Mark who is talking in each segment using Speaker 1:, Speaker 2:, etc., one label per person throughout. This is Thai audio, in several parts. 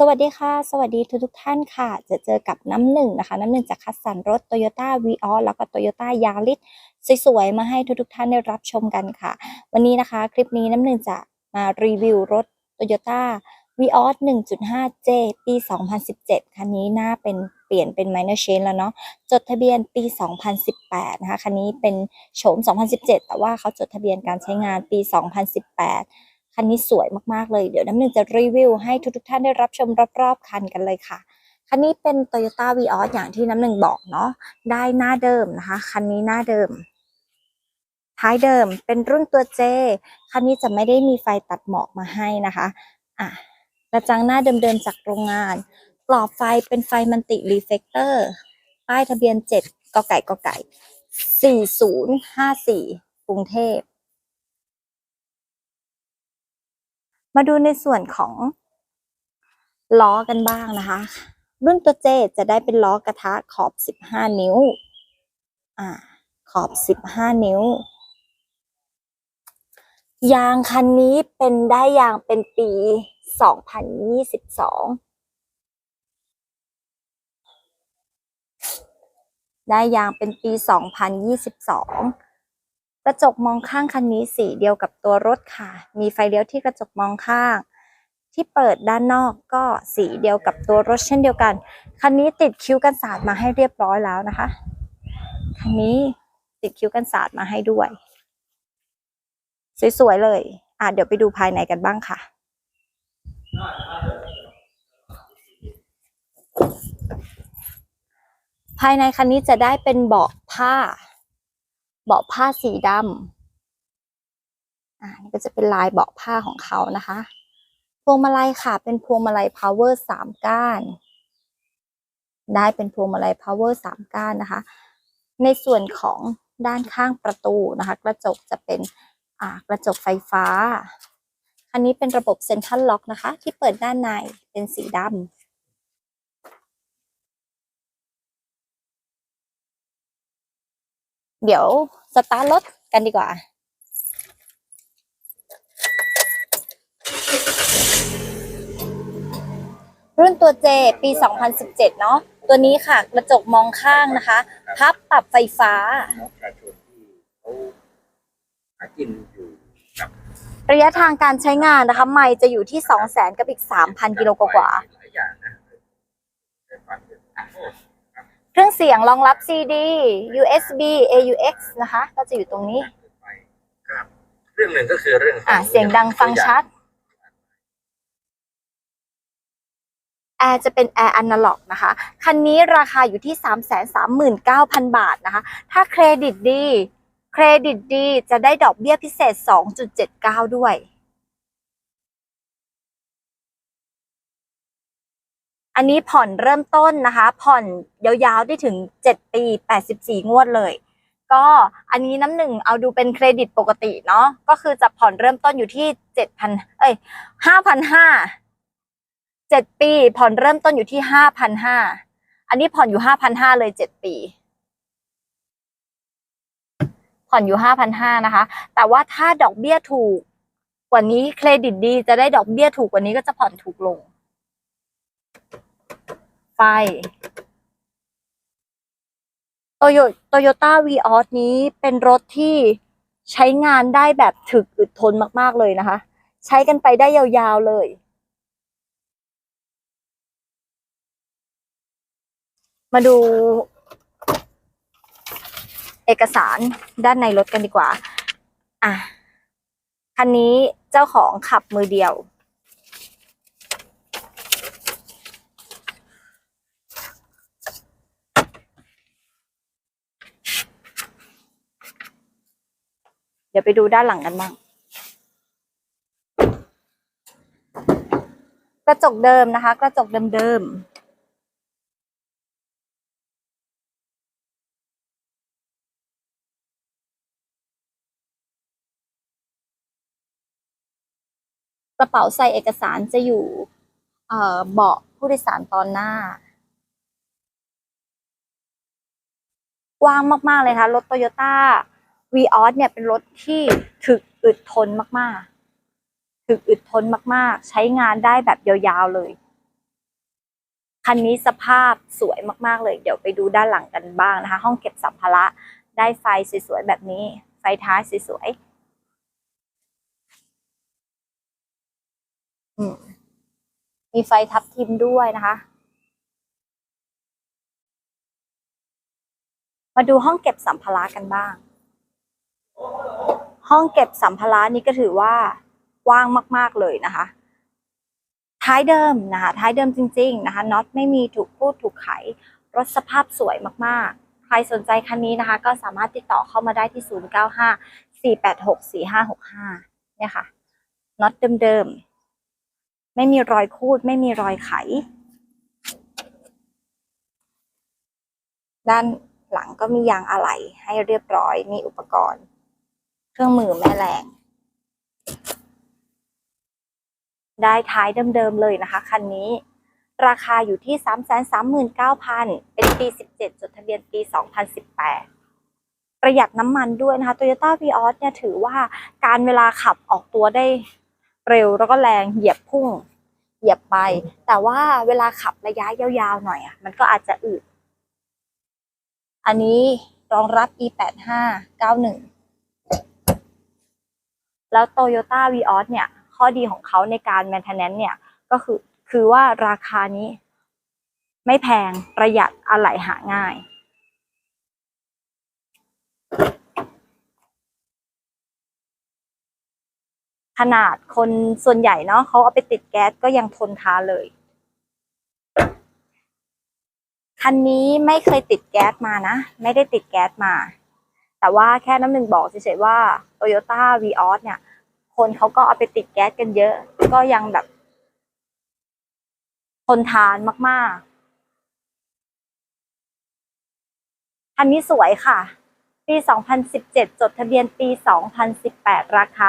Speaker 1: สวัสดีค่ะ สวัสดีทุกทุกท่านค่ะ จะเจอกับน้ำหนึ่งนะคะ น้ำหนึ่งจากคัดสรรรถ Toyota v ีออแล้วก็ Toyota Yaris สวยๆ มาให้ทุกทุกท่านได้รับชมกันค่ะ วันนี้นะคะคลิปนี้น้ำหนึ่งจะมารีวิวรถ Toyota v ีออ 1.5J ปี 2017 คันนี้หน้าเป็นเปลี่ยนเป็น minor change แล้วเนาะ จดทะเบียนปี 2018 นะคะ คันนี้เป็นโฉม 2017 แต่ว่าเขาจดทะเบียนการใช้งานปี 2018 คันนี้สวยมากๆเลย เดี๋ยวน้ำหนึ่งจะรีวิวให้ทุกๆท่านได้รับชมรอบๆคันกันเลยค่ะ คันนี้เป็น Toyota v ีอออย่างที่น้ำหนึ่งบอกเนาะ ได้หน้าเดิมนะคะ คันนี้หน้าเดิม ท้ายเดิมเป็นรุ่นตัว J คันนี้จะไม่ได้มีไฟตัดหมอกมาให้นะคะ อะกระจังหน้าเดิมๆจากโรงงาน กรอบไฟเป็นไฟมันติรีเฟกเตอร์ ป้ายทะเบียน 7กไก่กไก่ 4054 กรุงเทพ มาดูในส่วนของล้อกันบ้างนะคะ รุ่นตัวเจจะได้เป็นล้อกระทะขอบ 15 นิ้ว อ่า ขอบ 15 นิ้ว ยางคันนี้เป็นได้ยางเป็นปี 2022ได้ยางเป็นปี 2022 ระจกมองข้างคันนี้สีเดียวกับตัวรถค่ะ มีไฟเลี้ยวที่กระจกมองข้าง ที่เปิดด้านนอกก็สีเดียวกับตัวรถเช่นเดียวกัน คันนี้ติดคิ้วกันสาดมาให้เรียบร้อยแล้วนะคะ คันนี้ติดคิ้วกันสาดมาให้ด้วย สวยๆเลยอะเดี๋ยวไปดูภายในกันบ้างค่ะภายในคันนี้จะได้เป็นเบาะผ้า เบาะผ้าสีดำอ่านี่ก็จะเป็นลายเบาะผ้าของเขานะคะ พวงมาลัยค่ะ เป็นพวงมาลัย power สามก้าน ได้เป็นพวงมาลัย power สามก้านนะคะ ในส่วนของด้านข้างประตูนะคะ กระจกจะเป็นอ่ากระจกไฟฟ้า อันนี้เป็นระบบเซ็นทรัลล็อกนะคะ ที่เปิดด้านในเป็นสีดำ เดี๋ยวสตาร์ทรถกันดีกว่า รุ่นตัว J ปี 2017 เนาะตัวนี้ค่ะ กระจกมองข้างนะคะ พับปรับไฟฟ้า
Speaker 2: ประชาชนที่เขาหากินอยู่กับ
Speaker 1: ระยะทางการใช้งานนะคะ ไม่จะอยู่ที่ 200,000กับอีก 3,000 กิโลกว่า
Speaker 2: หลายอย่างนะแต่ความเป็นอะ
Speaker 1: ๆ เครื่องเสียงรองรับ CD USB AUX นะคะ ก็จะอยู่ตรงนี้
Speaker 2: ครับ เรื่องหนึ่งก็คือเรื่องข
Speaker 1: อะเสียงดังฟังชัด แอร์จะเป็นแอร์อนาล็อกนะคะ คันนี้ราคาอยู่ที่ 339,000 บาทนะคะ ถ้าเครดิตดี เครดิตดีจะได้ดอกเบี้ยพิเศษ 2.79 ด้วย อันนี้ผ่อนเริ่มต้นนะคะ ผ่อนยาวๆได้ถึง 7 ปี 84 งวดเลย ก็อันนี้น้ำหนึ่งเอาดูเป็นเครดิตปกติเนาะก็คือจะผ่อนเริ่มต้นอยู่ที่ 7,000 เอ้ย 5,500เจ็ดปี ผ่อนเริ่มต้นอยู่ที่ห้าพันห้าอันนี้ผ่อนอยู่ห้าพันห้าเลยเจ็ดปีผ่อนอยู่ห้าพันห้านะคะ แต่ว่าถ้าดอกเบี้ยถูกกว่านี้เครดิตดีจะได้ดอกเบี้ยถูกกว่านี้ก็จะผ่อนถูกลง ไฟ โตโยโตโยต้าวีออสนี้เป็นรถที่ใช้งานได้แบบถึกอึดทนมาก ๆ เลยนะคะ ใช้กันไปได้ยาว ๆ เลย มาดู เอกสารด้านในรถกันดีกว่า อะ คันนี้เจ้าของขับมือเดียว ดี๋ยวไปดูด้านหลังกันบ้าง กระจกเดิมนะคะ กระจกเดิมๆกระเป๋าใส่เอกสารจะอยู่เอ่อเบาะผู้โดยสารตอนหน้ากว้างมาก ๆ เลยค่ะ รถโตโยต้า วีออสเนี่ยเป็นรถที่ถึกอึดทนมากๆ ถึกอึดทนมากๆ ใช้งานได้แบบยาวๆเลย คันนี้สภาพสวยมากๆเลย เดี๋ยวไปดูด้านหลังกันบ้างนะคะ ห้องเก็บสัมภาระได้ไฟสวยๆแบบนี้ ไฟท้ายสวยๆมีไฟทับทิมด้วยนะคะมาดูห้องเก็บสัมภาระกันบ้าง ห้องเก็บสัมภาระนี้ก็ถือว่ากว้างมาก ๆเลยนะคะ ท้ายเดิมนะคะท้ายเดิมจริง ๆนะคะน็อตไม่มีถูกพูดถูกไขรถสภาพสวยมากๆ ใครสนใจคันนี้นะคะ ก็สามารถติดต่อเข้ามาได้ที่ 095 486 4565 เนี่ยค่ะน็อตเดิมๆ ไม่มีรอยคูด ไม่มีรอยไข ด้านหลังก็มียางอะไหล่ให้เรียบร้อย มีอุปกรณ์ เครื่องมือแม่แรงได้ท้ายเดิมๆเลยนะคะ คันนี้ ราคาอยู่ที่ 339,000 เป็นปี 17 จดทะเบียนปี 2018 ประหยัดน้ำมันด้วยนะคะ Toyota Vios เนี่ยถือว่าการเวลาขับออกตัวได้เร็วแล้วก็แรงเหยียบพุ่ง เหยียบไป แต่ว่าเวลาขับระยะยาวๆหน่อยอะ มันก็อาจจะอืดอันนี้รองรับ e85 91 แล้ว Toyota Vios เนี่ย ข้อดีของเขาในการ maintenance เนี่ย ก็คือ คือว่าราคานี้ ไม่แพงประหยัดอะไหล่หาง่าย ขนาดคนส่วนใหญ่เนาะเขาเอาไปติดแก๊สก็ยังทนทานเลย คันนี้ไม่เคยติดแก๊สมานะ ไม่ได้ติดแก๊สมา แต่ว่าแค่น้ำหนึ่งบอกเฉยๆว่า Toyota Vios เนี่ย คนเขาก็เอาไปติดแก๊สกันเยอะ ก็ยังแบบ ทนทานมากๆ คันนี้สวยค่ะ ปี 2017 จดทะเบียนปี 2018 ราคา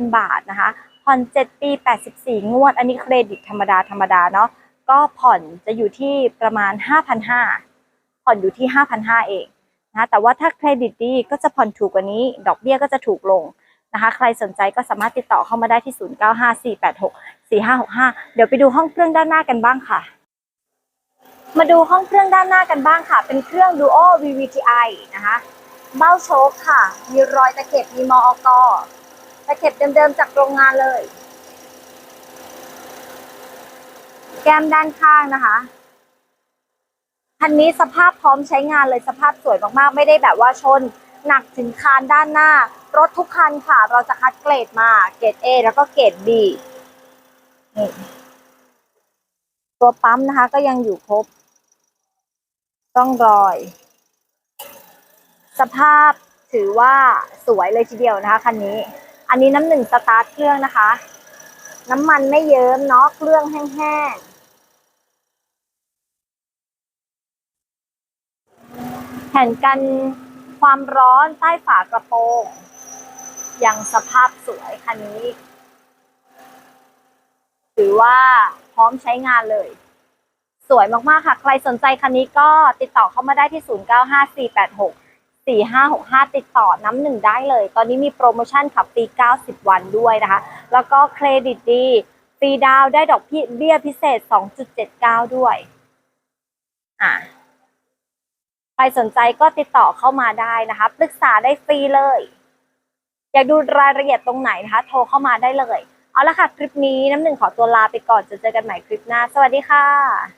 Speaker 1: 339,000 บาทนะคะผ่อน 7 ปี 84 งวด อันนี้เครดิตธรรมดาธรรมดาเนาะก็ผ่อนจะอยู่ที่ประมาณ 5,500ผ่อนอยู่ที่ 5,500 เอง นะแต่ว่าถ้าเครดิตดีก็จะผ่อนถูกกว่านี้ ดอกเบี้ยก็จะถูกลงนะคะใครสนใจก็สามารถติดต่อเข้ามาได้ที่ 095486 4565 เดี๋ยวไปดูห้องเครื่องด้านหน้ากันบ้างค่ะ มาดูห้องเครื่องด้านหน้ากันบ้างค่ะ เป็นเครื่อง Duo VVTi นะคะเบ้าโชคค่ะ มีรอยตะเข็บมีมอกตะเข็บเดิมๆจากโรงงานเลย แก้มด้านข้างนะคะ คันนี้สภาพพร้อมใช้งานเลยสภาพสวยมากๆ ไม่ได้แบบว่าชน หนักถึงคานด้านหน้า รถทุกคันค่ะ เราจะคัดเกรดมาเกรด A แล้วก็เกรด B นี่ตัวปั๊มนะคะ ก็ยังอยู่ครบต้องรอย สภาพถือว่าสวยเลยทีเดียวนะคะคันนี้ อันนี้น้ำหนึ่งสตาร์ทเครื่องนะคะ น้ำมันไม่เยิ้มเนาะเครื่องแห้งๆ ผ่นกันความร้อนใต้ฝากระโปรงยังสภาพสวยคันนี้ ถือว่าพร้อมใช้งานเลย สวยมาก ๆ ค่ะ ใครสนใจคันนี้ก็ติดต่อเข้ามาได้ที่ 095486 4565 ติดต่อน้ำหนึ่งได้เลย ตอนนี้มีโปรโมชั่นขับฟรี 90 วันด้วยนะคะ แล้วก็เครดิตดีฟรีดาวได้ดอกเบี้ยพิเศษ 2.79 ด้วย อะ ใครสนใจก็ติดต่อเข้ามาได้นะคะปรึกษาได้ฟรีเลย อยากดูรายละเอียดตรงไหนนะคะ โทรเข้ามาได้เลย เอาละค่ะ คลิปนี้น้ำหนึ่งขอตัวลาไปก่อนจะเจอกันใหม่คลิปหน้า สวัสดีค่ะ